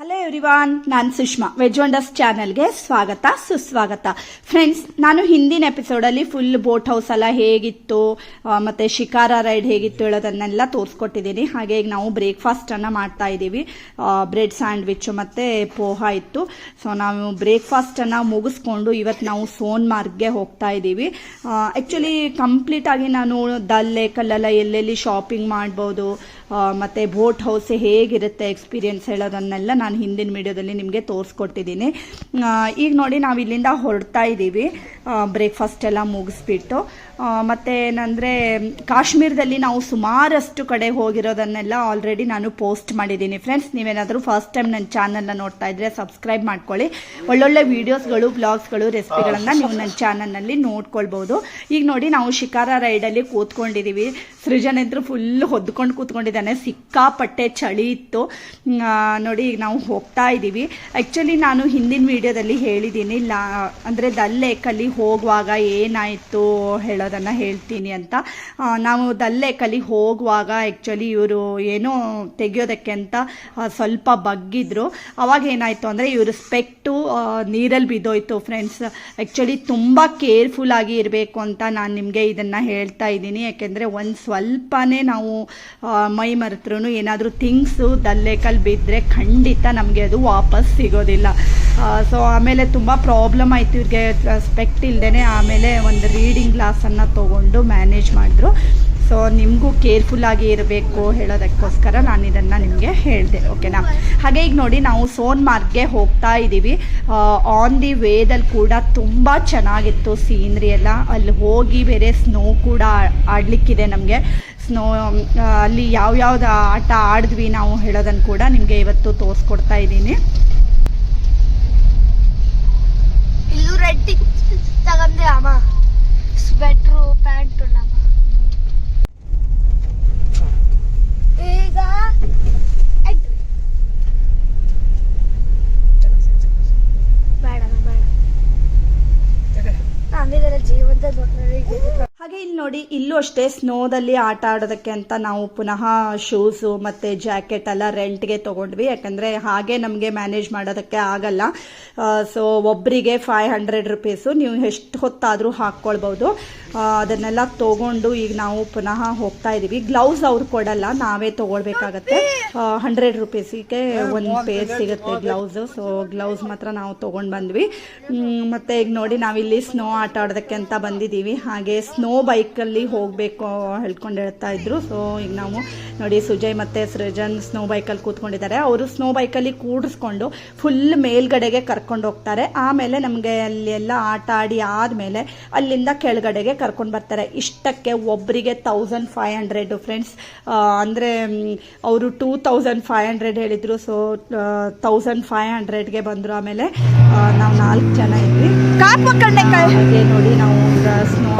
Hello everyone ನಾನು Sushma. Veg wonders ಚಾನಲ್ಗೆ ಸ್ವಾಗತ, ಸುಸ್ವಾಗತ. ಫ್ರೆಂಡ್ಸ್ ನಾನು ಹಿಂದಿನ ಎಪಿಸೋಡಲ್ಲಿ ಫುಲ್ ಬೋಟ್ ಹೌಸ್ ಎಲ್ಲ ಹೇಗಿತ್ತು ಮತ್ತೆ ಶಿಕಾರ ರೈಡ್ ಹೇಗಿತ್ತು ಹೇಳೋದನ್ನೆಲ್ಲ ತೋರಿಸ್ಕೊಟ್ಟಿದ್ದೀನಿ. ಹಾಗೆ ಈಗ ನಾವು ಬ್ರೇಕ್ಫಾಸ್ಟನ್ನು ಮಾಡ್ತಾ ಇದ್ದೀವಿ. ಬ್ರೆಡ್ ಸ್ಯಾಂಡ್ವಿಚ್ ಮತ್ತು ಪೋಹ ಇತ್ತು. ಸೊ ನಾವು ಬ್ರೇಕ್ಫಾಸ್ಟನ್ನು ಮುಗಿಸ್ಕೊಂಡು ಇವತ್ತು ನಾವು ಸೋನ್ಮಾರ್ಗ್ಗೆ ಹೋಗ್ತಾ ಇದ್ದೀವಿ. ಆ್ಯಕ್ಚುಲಿ ಕಂಪ್ಲೀಟಾಗಿ ನಾನು ದಲ್ ಲೇಕಲ್ಲೆಲ್ಲ ಎಲ್ಲೆಲ್ಲಿ ಶಾಪಿಂಗ್ ಮಾಡ್ಬೋದು ಮತ್ತೆ ಬೋಟ್ ಹೌಸ್ ಹೇಗಿರುತ್ತೆ ಎಕ್ಸ್ಪೀರಿಯನ್ಸ್ ಹೇಳೋದನ್ನೆಲ್ಲ ನಾನು ಹಿಂದಿನ ವಿಡಿಯೋದಲ್ಲಿ ನಿಮಗೆ ತೋರಿಸ್ಕೊಟ್ಟಿದ್ದೀನಿ. ಈಗ ನೋಡಿ ನಾವು ಇಲ್ಲಿಂದ ಹೊರಡ್ತಾ ಇದ್ದೀವಿ ಬ್ರೇಕ್ಫಾಸ್ಟ್ ಎಲ್ಲ ಮುಗಿಸ್ಬಿಟ್ಟು. ಮತ್ತು ಮತ್ತೆ ಏನಂದರೆ ಕಾಶ್ಮೀರದಲ್ಲಿ ನಾವು ಸುಮಾರಷ್ಟು ಕಡೆ ಹೋಗಿರೋದನ್ನೆಲ್ಲ ಆಲ್ರೆಡಿ ನಾನು ಪೋಸ್ಟ್ ಮಾಡಿದ್ದೀನಿ. ಫ್ರೆಂಡ್ಸ್ ನೀವೇನಾದರೂ ಫಸ್ಟ್ ಟೈಮ್ ನನ್ನ ಚಾನಲ್ನ ನೋಡ್ತಾ ಇದ್ರೆ ಸಬ್ಸ್ಕ್ರೈಬ್ ಮಾಡ್ಕೊಳ್ಳಿ. ಒಳ್ಳೊಳ್ಳೆ ವೀಡಿಯೋಸ್ಗಳು ಬ್ಲಾಗ್ಸ್ಗಳು ರೆಸಿಪಿಗಳನ್ನು ನೀವು ನನ್ನ ಚಾನಲ್ನಲ್ಲಿ ನೋಡ್ಕೊಳ್ಬೋದು. ಈಗ ನೋಡಿ ನಾವು ಶಿಕಾರ ರೈಡಲ್ಲಿ ಕೂತ್ಕೊಂಡಿದ್ದೀವಿ ಸೃಜನ್ ಇದ್ರು ಫುಲ್ ಹೊದ್ಕೊಂಡು ಕೂತ್ಕೊಂಡಿದ್ದಾನೆ. ಸಿಕ್ಕಾಪಟ್ಟೆ ಚಳಿ ಇತ್ತು. ನೋಡಿ ಈಗ ನಾವು ಹೋಗ್ತಾ ಇದ್ದೀವಿ. ಆ್ಯಕ್ಚುಲಿ ನಾನು ಹಿಂದಿನ ವಿಡಿಯೋದಲ್ಲಿ ಹೇಳಿದ್ದೀನಿ, ಲಾ, ಅಂದರೆ ದಲ್ ಲೇಕಲ್ಲಿ ಹೋಗುವಾಗ ಏನಾಯಿತು ಹೇಳೋದನ್ನು ಹೇಳ್ತೀನಿ ಅಂತ. ನಾವು ದಲ್ ಲೇಕಲ್ಲಿ ಹೋಗುವಾಗ ಆ್ಯಕ್ಚುಲಿ ಇವರು ಏನೋ ತೆಗಿಯೋದಕ್ಕೆ ಅಂತ ಸ್ವಲ್ಪ ಬಗ್ಗಿದ್ರು. ಅವಾಗ ಏನಾಯಿತು ಅಂದರೆ ಇವರು ಸ್ಪೆಕ್ಟು ನೀರಲ್ಲಿ ಬಿದ್ದೋಯ್ತು ಫ್ರೆಂಡ್ಸ್ ಆ್ಯಕ್ಚುಲಿ ತುಂಬ ಕೇರ್ಫುಲ್ ಆಗಿ ಇರಬೇಕು ಅಂತ ನಾನು ನಿಮಗೆ ಇದನ್ನು ಹೇಳ್ತಾ ಇದ್ದೀನಿ. ಯಾಕೆಂದರೆ ಒಂದು ಸ್ವಲ್ಪನೇ ನಾವು ಮೈ ಮರೆತ್ರೂ ಏನಾದರೂ ಥಿಂಗ್ಸು ದಲ್ಲೇಕಲ್ಲಿ ಬಿದ್ದರೆ ಖಂಡಿತ ನಮಗೆ ಅದು ವಾಪಸ್ ಸಿಗೋದಿಲ್ಲ. ಸೊ ಆಮೇಲೆ ತುಂಬ ಪ್ರಾಬ್ಲಮ್ ಆಯಿತು ಇವ್ರಿಗೆ ಸ್ಪೆಕ್ಟ್ ಇಲ್ಲದೇ ಆಮೇಲೆ ಒಂದು ರೀಡಿಂಗ್ ಗ್ಲಾಸನ್ನು ತೊಗೊಂಡು ಮ್ಯಾನೇಜ್ ಮಾಡಿದ್ರು. ಸೊ ನಿಮಗೂ ಕೇರ್ಫುಲ್ಲಾಗಿ ಇರಬೇಕು ಹೇಳೋದಕ್ಕೋಸ್ಕರ ನಾನು ಇದನ್ನು ನಿಮಗೆ ಹೇಳಿದೆ ಓಕೆನಾ ಹಾಗೆ ಈಗ ನೋಡಿ ನಾವು ಸೋನ್ಮಾರ್ಗ್ಗೆ ಹೋಗ್ತಾ ಇದ್ದೀವಿ ಆನ್ ದಿ ವೇದಲ್ಲಿ ಕೂಡ ತುಂಬ ಚೆನ್ನಾಗಿತ್ತು ಸೀನ್ರಿ ಎಲ್ಲ. ಅಲ್ಲಿ ಹೋಗಿ ಬೇರೆ ಸ್ನೋ ಕೂಡ ಆಡ್ಲಿಕ್ಕಿದೆ ನಮಗೆ. ಸ್ನೋ ಅಲ್ಲಿ ಯಾವ್ಯಾವ್ದು ಆಟ ಆಡಿದ್ವಿ ನಾವು ಹೇಳೋದನ್ನು ಕೂಡ ನಿಮಗೆ ಇವತ್ತು ತೋರಿಸ್ಕೊಡ್ತಾ ಇದ್ದೀನಿ. ಇಲ್ಲೂ ರೆಡ್ ತಗೊಂಡೆ ಅಮ್ಮ. ಸ್ವೆಟ್ರು ಪ್ಯಾಂಟ್ ಉಳ್ಳಮ್ಮ ಈಗ ಎಡ್. ಬೇಡ ಬೇಡ ನಮ್ಮಿದರ ಜೀವನದ ದೊಡ್ಡ ಹಾಗೆ ಇಲ್ಲಿ ನೋಡಿ, ಇಲ್ಲೂ ಅಷ್ಟೇ ಸ್ನೋದಲ್ಲಿ ಆಟ ಆಡೋದಕ್ಕೆ ಅಂತ ನಾವು ಪುನಃ ಶೂಸು ಮತ್ತು ಜಾಕೆಟ್ ಎಲ್ಲ ರೆಂಟ್ಗೆ ತಗೊಂಡ್ವಿ. ಯಾಕಂದರೆ ಹಾಗೆ ನಮಗೆ ಮ್ಯಾನೇಜ್ ಮಾಡೋದಕ್ಕೆ ಆಗಲ್ಲ. ಸೊ ಒಬ್ಬರಿಗೆ ಫೈವ್ ಹಂಡ್ರೆಡ್ ರುಪೀಸು ನೀವು ಎಷ್ಟು ಹೊತ್ತಾದರೂ ಹಾಕ್ಕೊಳ್ಬೋದು. ಅದನ್ನೆಲ್ಲ ತೊಗೊಂಡು ಈಗ ನಾವು ಪುನಃ ಹೋಗ್ತಾ ಇದ್ದೀವಿ ಗ್ಲೌಸ್ ಅವ್ರು ಕೊಡಲ್ಲ, ನಾವೇ ತೊಗೊಳ್ಬೇಕಾಗತ್ತೆ. ಹಂಡ್ರೆಡ್ ರುಪೀಸಿಗೆ ಒಂದು ಪೇರ್ ಸಿಗುತ್ತೆ ಗ್ಲೌಸು ಸೊ ಗ್ಲೌಸ್ ಮಾತ್ರ ನಾವು ತೊಗೊಂಡು ಬಂದ್ವಿ. ಮತ್ತೆ ಈಗ ನೋಡಿ, ನಾವಿಲ್ಲಿ ಸ್ನೋ ಆಟ ಆಡೋದಕ್ಕೆ ಅಂತ ಬಂದಿದ್ದೀವಿ. ಹಾಗೆ ಸ್ನೋ ಬೈಕಲ್ಲಿ ಹೋಗಬೇಕು ಹೇಳ್ಕೊಂಡು ಹೇಳ್ತಾ ಇದ್ರು. ಸೊ ಈಗ ನಾವು ನೋಡಿ ಸುಜಯ್ ಮತ್ತು ಸೃಜನ್ ಸ್ನೋ ಬೈಕಲ್ಲಿ ಕೂತ್ಕೊಂಡಿದ್ದಾರೆ. ಅವರು ಸ್ನೋ ಬೈಕಲ್ಲಿ ಕೂಡಿಸ್ಕೊಂಡು ಫುಲ್ ಮೇಲ್ಗಡೆಗೆ ಕರ್ಕೊಂಡು ಹೋಗ್ತಾರೆ. ಆಮೇಲೆ ನಮಗೆ ಅಲ್ಲಿ ಎಲ್ಲ ಆಟ ಆಡಿ ಆದಮೇಲೆ ಅಲ್ಲಿಂದ ಕೆಳಗಡೆಗೆ ಕರ್ಕೊಂಡು ಬರ್ತಾರೆ. ಇಷ್ಟಕ್ಕೆ ಒಬ್ಬರಿಗೆ ತೌಸಂಡ್ ಫೈವ್ ಹಂಡ್ರೆಡು ಫ್ರೆಂಡ್ಸ್ ಅಂದರೆ ಅವರು ಟೂ ತೌಸಂಡ್ ಫೈವ್ ಹಂಡ್ರೆಡ್ ಹೇಳಿದರು. ಸೊ ತೌಸಂಡ್ ಫೈವ್ ಹಂಡ್ರೆಡ್ಗೆ ಬಂದರು ಆಮೇಲೆ ನಾವು ನಾಲ್ಕು ಜನ ಇದ್ವಿ. ನೋಡಿ ನಾವು ಸ್ನೋ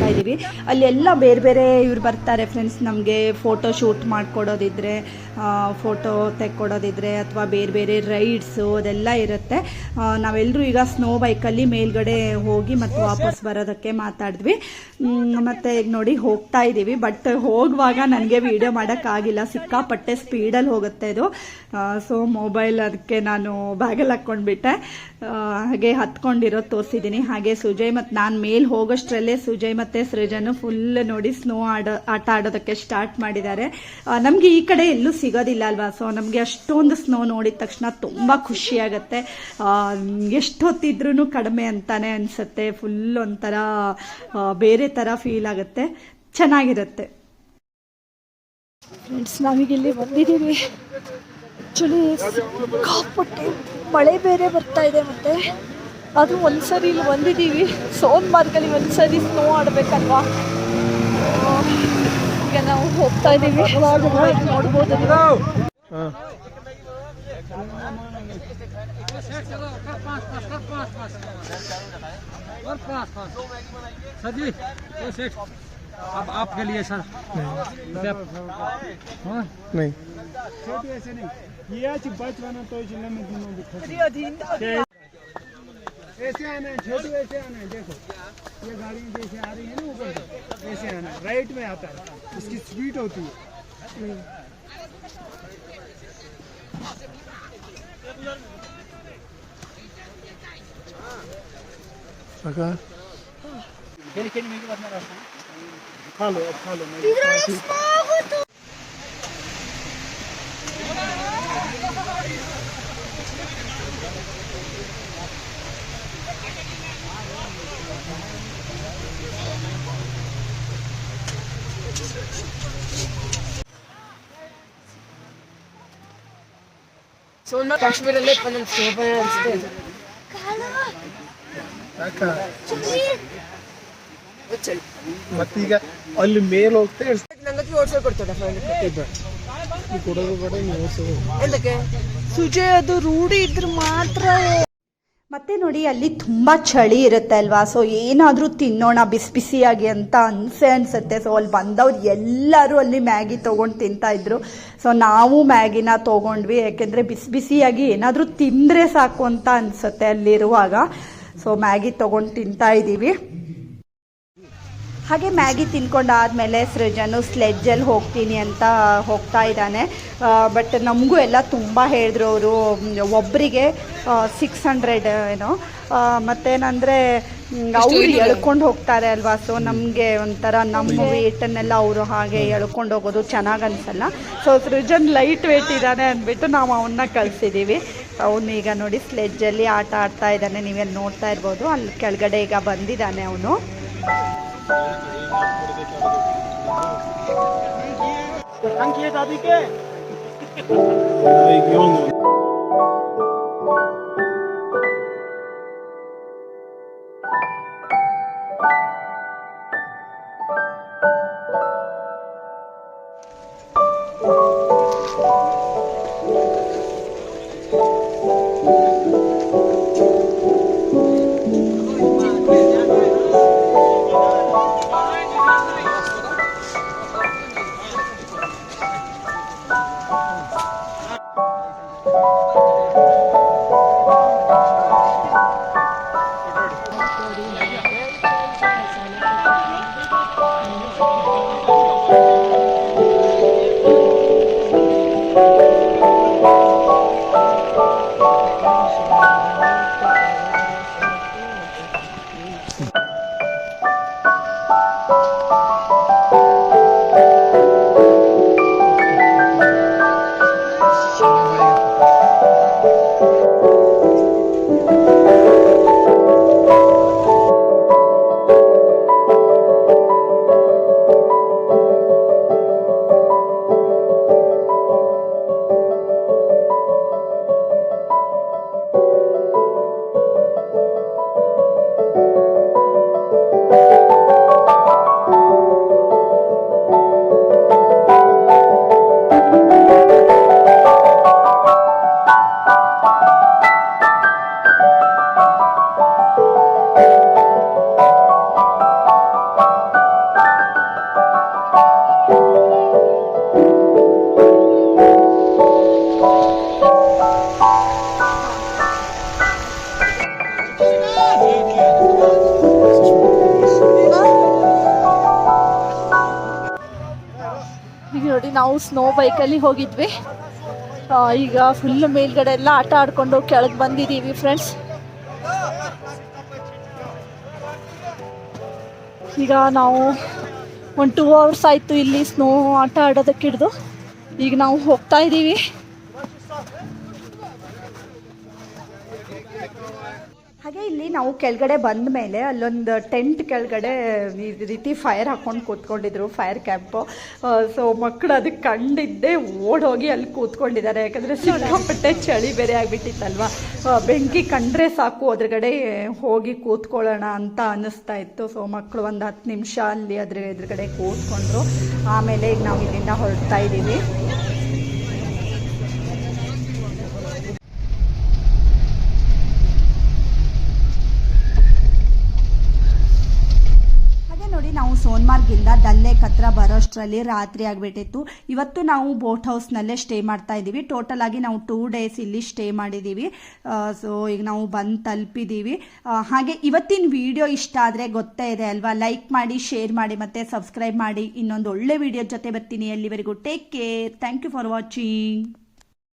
ಹೋಗ್ತಾ ಇದ್ದೀವಿ. ಅಲ್ಲಿ ಎಲ್ಲ ಬೇರೆ ಬೇರೆ ಇವ್ರು ಬರ್ತಾರೆ ಫ್ರೆಂಡ್ಸ್ ನಮಗೆ ಫೋಟೋ ಶೂಟ್ ಮಾಡ್ಕೊಡೋದಿದ್ರೆ ಫೋಟೋ ತೆಕ್ಕೊಡೋದಿದ್ರೆ ಅಥವಾ ಬೇರೆ ಬೇರೆ ರೈಡ್ಸು ಅದೆಲ್ಲ ಇರುತ್ತೆ. ನಾವೆಲ್ಲರೂ ಈಗ ಸ್ನೋ ಬೈಕಲ್ಲಿ ಮೇಲ್ಗಡೆ ಹೋಗಿ ಮತ್ತು ವಾಪಸ್ ಬರೋದಕ್ಕೆ ಮಾತಾಡಿದ್ವಿ. ಮತ್ತು ಈಗ ನೋಡಿ ಹೋಗ್ತಾ ಇದ್ದೀವಿ. ಬಟ್ ಹೋಗುವಾಗ ನನಗೆ ವಿಡಿಯೋ ಮಾಡೋಕ್ಕಾಗಿಲ್ಲ ಸಿಕ್ಕಾಪಟ್ಟೆ ಸ್ಪೀಡಲ್ಲಿ ಹೋಗುತ್ತೆ ಇದು. ಸೊ ಮೊಬೈಲ್ ಅದಕ್ಕೆ ನಾನು ಬ್ಯಾಗಲ್ಲಿ ಹಾಕ್ಕೊಂಡ್ಬಿಟ್ಟೆ. ಹಾಗೆ ಹತ್ಕೊಂಡಿರೋದು ತೋರಿಸಿದ್ದೀನಿ. ಹಾಗೆ ಸುಜಯ್ ಮತ್ತು ನಾನು ಮೇಲೆ ಹೋಗೋಷ್ಟರಲ್ಲೇ ಸುಜಯ್ ಮತ್ತು ಸೃಜನು ಫುಲ್ ನೋಡಿ ಸ್ನೋ ಆಡೋ, ಆಟ ಆಡೋದಕ್ಕೆ ಸ್ಟಾರ್ಟ್ ಮಾಡಿದ್ದಾರೆ. ನಮಗೆ ಈ ಕಡೆ ಎಲ್ಲೂ ಸಿಗೋದಿಲ್ಲ ಅಲ್ವಾ? ಸೊ ನಮಗೆ ಅಷ್ಟೊಂದು ಸ್ನೋ ನೋಡಿದ ತಕ್ಷಣ ತುಂಬ ಖುಷಿಯಾಗತ್ತೆ ಎಷ್ಟು ಹೊತ್ತಿದ್ರೂ ಕಡಿಮೆ ಅಂತಾನೆ ಅನ್ಸುತ್ತೆ. ಫುಲ್ ಒಂಥರ ಬೇರೆ ಥರ ಫೀಲ್ ಆಗುತ್ತೆ. ಚೆನ್ನಾಗಿರುತ್ತೆ. ಫ್ರೆಂಡ್ಸ್ ನಾವೀಗ ಇಲ್ಲಿ ಬಂದಿದ್ದೀವಿ ಆ್ಯಕ್ಚುಲಿ ಮಳೆ ಬೇರೆ ಬರ್ತಾ ಇದೆ ಮತ್ತೆ. ಅದು ಒಂದ್ಸರಿ ಇಲ್ಲಿ ಬಂದಿದ್ದೀವಿ ಸೋನ್ ಮಾರ್ಗಲ್ಲಿ ಒಂದ್ಸರಿ ಸ್ನೋ ಆಡ್ಬೇಕಲ್ವಾ ಆ, ಈಗ ನಾವು ಹೋಗ್ತಾ ಇದ್ದೀವಿ ನೋಡ್ಬೋದು ನೀವು. और पास पास सर जी ये सेठ अब आपके लिए सर हाँ नहीं छोटी ऐसे नहीं ये आज बच बना तो जिले में दोनों दिखा ऐसे आना है छोटू ऐसे आना है देखो। ये गाड़ी जैसे आ रही है ना ऊपर ऐसे आना है राइट में आता है। इसकी स्पीड होती है। सका खेल खा लो खा लो मैं ಸೋನ್ ಕಾಶ್ಮೀರಲ್ಲೇ ನನ್ನ ಶೋಭೆ ಅನಿಸ್ತಾ ಇದೆ ಯಾಕ ಚಳಿ ಮತ್ತೀಗ ಅಲ್ಲಿ ಮೇಲೆ ಹೋಗ್ತಾ ನಂಗಕ್ಕೆ ಓಡಿಸೋ ಕೊಡ್ತಾರೆ ಕೊಡೋದು ಬೇಡ ನೀವು ಓಡ್ಸೋದು ಎಂತಕ್ಕೆ? ಸುಜಯ್ ಅದು ರೂಢಿ ಇದ್ರೆ ಮಾತ್ರ ಮತ್ತೆ ನೋಡಿ, ಅಲ್ಲಿ ತುಂಬ ಚಳಿ ಇರುತ್ತೆ ಅಲ್ವಾ? ಸೊ ಏನಾದರೂ ತಿನ್ನೋಣ, ಬಿಸಿ ಬಿಸಿಯಾಗಿ ಅಂತ ಅನ್ಸೆ ಅನ್ಸುತ್ತೆ. ಸೊ ಅಲ್ಲಿ ಬಂದವ್ರು ಎಲ್ಲರೂ ಅಲ್ಲಿ ಮ್ಯಾಗಿ ತೊಗೊಂಡು ತಿಂತಾ ಇದ್ರು. ಸೊ ನಾವು ಮ್ಯಾಗಿನ ತೊಗೊಂಡ್ವಿ. ಯಾಕೆಂದರೆ ಬಿಸಿ ಬಿಸಿಯಾಗಿ ಏನಾದರೂ ತಿಂದರೆ ಸಾಕು ಅಂತ ಅನಿಸುತ್ತೆ ಅಲ್ಲಿರುವಾಗ. ಸೊ ಮ್ಯಾಗಿ ತೊಗೊಂಡು ತಿಂತಾ ಇದ್ದೀವಿ ಹಾಗೆ ಮ್ಯಾಗಿ ತಿನ್ಕೊಂಡಾದಮೇಲೆ ಸೃಜನು ಸ್ಲೆಡ್ಜಲ್ಲಿ ಹೋಗ್ತೀನಿ ಅಂತ ಹೋಗ್ತಾ ಇದ್ದಾನೆ. ಬಟ್ ನಮಗೂ ಎಲ್ಲ ತುಂಬ ಹೇಳಿದ್ರು ಅವರು ಒಬ್ಬರಿಗೆ ಸಿಕ್ಸ್ ಹಂಡ್ರೆಡ್ ಏನೋ ಮತ್ತೇನಂದರೆ ಅವರು ಎಳ್ಕೊಂಡು ಹೋಗ್ತಾರೆ ಅಲ್ವಾ? ಸೊ ನಮಗೆ ಒಂಥರ ನಮ್ಮ ವೇಟನ್ನೆಲ್ಲ ಅವರು ಹಾಗೆ ಎಳ್ಕೊಂಡು ಹೋಗೋದು ಚೆನ್ನಾಗಿ ಅನಿಸಲ್ಲ. ಸೊ ಸೃಜನ್ ಲೈಟ್ ವೇಟ್ ಇದ್ದಾನೆ ಅಂದ್ಬಿಟ್ಟು ನಾವು ಅವನ್ನ ಕಳಿಸಿದ್ದೀವಿ ಅವನು ಈಗ ನೋಡಿ ಸ್ಲೆಡ್ಜಲ್ಲಿ ಆಟ ಆಡ್ತಾ ಇದ್ದಾನೆ. ನೀವೇನು ನೋಡ್ತಾ ಇರ್ಬೋದು. ಅಲ್ಲಿ ಕೆಳಗಡೆ ಈಗ ಬಂದಿದ್ದಾನೆ ಅವನು. ಈಗ ಇವನು ಈಗ ಸ್ನೋ ಬೈಕಲ್ಲಿ ಹೋಗಿದ್ವಿ. ಈಗ ಫುಲ್ ಮೇಲ್ಗಡೆ ಎಲ್ಲ ಆಟ ಆಡ್ಕೊಂಡು ಕೆಳಗೆ ಬಂದಿದ್ದೀವಿ ಫ್ರೆಂಡ್ಸ್ ಈಗ ನಾವು ಒಂದು ಟೂ ಅವರ್ಸ್ ಆಯಿತು ಇಲ್ಲಿ ಸ್ನೋ ಆಟ ಆಡೋದಕ್ಕೆ ಹಿಡ್ದು ಈಗ ನಾವು ಹೋಗ್ತಾ ಇದ್ದೀವಿ ಹಾಗೆ ಇಲ್ಲಿ ನಾವು ಕೆಳಗಡೆ ಬಂದ ಮೇಲೆ ಅಲ್ಲೊಂದು ಟೆಂಟ್ ಕೆಳಗಡೆ ಈ ರೀತಿ ಫೈರ್ ಹಾಕೊಂಡು ಕೂತ್ಕೊಂಡಿದ್ರು, ಫೈರ್ ಕ್ಯಾಂಪು. ಸೊ ಮಕ್ಕಳು ಅದಕ್ಕೆ ಕಂಡಿದ್ದೆ ಓಡೋಗಿ ಅಲ್ಲಿ ಕೂತ್ಕೊಂಡಿದ್ದಾರೆ. ಯಾಕಂದರೆ ಸಿಕ್ಕಾಪಟ್ಟೆ ಚಳಿ ಬೇರೆ ಆಗಿಬಿಟ್ಟಿತ್ತಲ್ವ? ಬೆಂಕಿ ಕಂಡ್ರೆ ಸಾಕು, ಅದ್ರಗಡೆ ಹೋಗಿ ಕೂತ್ಕೊಳ್ಳೋಣ ಅಂತ ಅನ್ನಿಸ್ತಾ ಇತ್ತು. ಸೊ ಮಕ್ಕಳು ಒಂದು ಹತ್ತು ನಿಮಿಷ ಅಲ್ಲಿ ಅದ್ರ ಎದುರುಗಡೆ ಕೂತ್ಕೊಂಡ್ರು. ಆಮೇಲೆ ಈಗ ನಾವು ಇಲ್ಲಿಂದ ಹೊರಡ್ತಾ ಇದ್ದೀವಿ ಹಾಗೆ ನೋಡಿ ನಾವು ಸೋನ್ಮಾರ್ಗಿಂದ ದಲ್ಲೇಕ್ ಹತ್ರ ಬರೋಷ್ಟರಲ್ಲಿ ರಾತ್ರಿ ಆಗಿಬಿಟ್ಟಿತ್ತು. ಇವತ್ತು ನಾವು ಬೋಟ್ ಹೌಸ್ನಲ್ಲೇ ಸ್ಟೇ ಮಾಡ್ತಾ ಇದ್ದೀವಿ. ಟೋಟಲ್ ಆಗಿ ನಾವು ಟೂ ಡೇಸ್ ಇಲ್ಲಿ ಸ್ಟೇ ಮಾಡಿದ್ದೀವಿ. ಸೊ, ಈಗ ನಾವು ಬಂದು ತಲುಪಿದ್ದೀವಿ. ಹಾಗೆ ಇವತ್ತಿನ ವಿಡಿಯೋ ಇಷ್ಟ ಆದರೆ ಗೊತ್ತೇ ಇದೆ ಅಲ್ವಾ? ಲೈಕ್ ಮಾಡಿ, ಶೇರ್ ಮಾಡಿ ಮತ್ತು ಸಬ್ಸ್ಕ್ರೈಬ್ ಮಾಡಿ. ಇನ್ನೊಂದು ಒಳ್ಳೆ ವಿಡಿಯೋ ಜೊತೆ ಬರ್ತೀನಿ ಅಲ್ಲಿವರೆಗೂ. Take care thank you for watching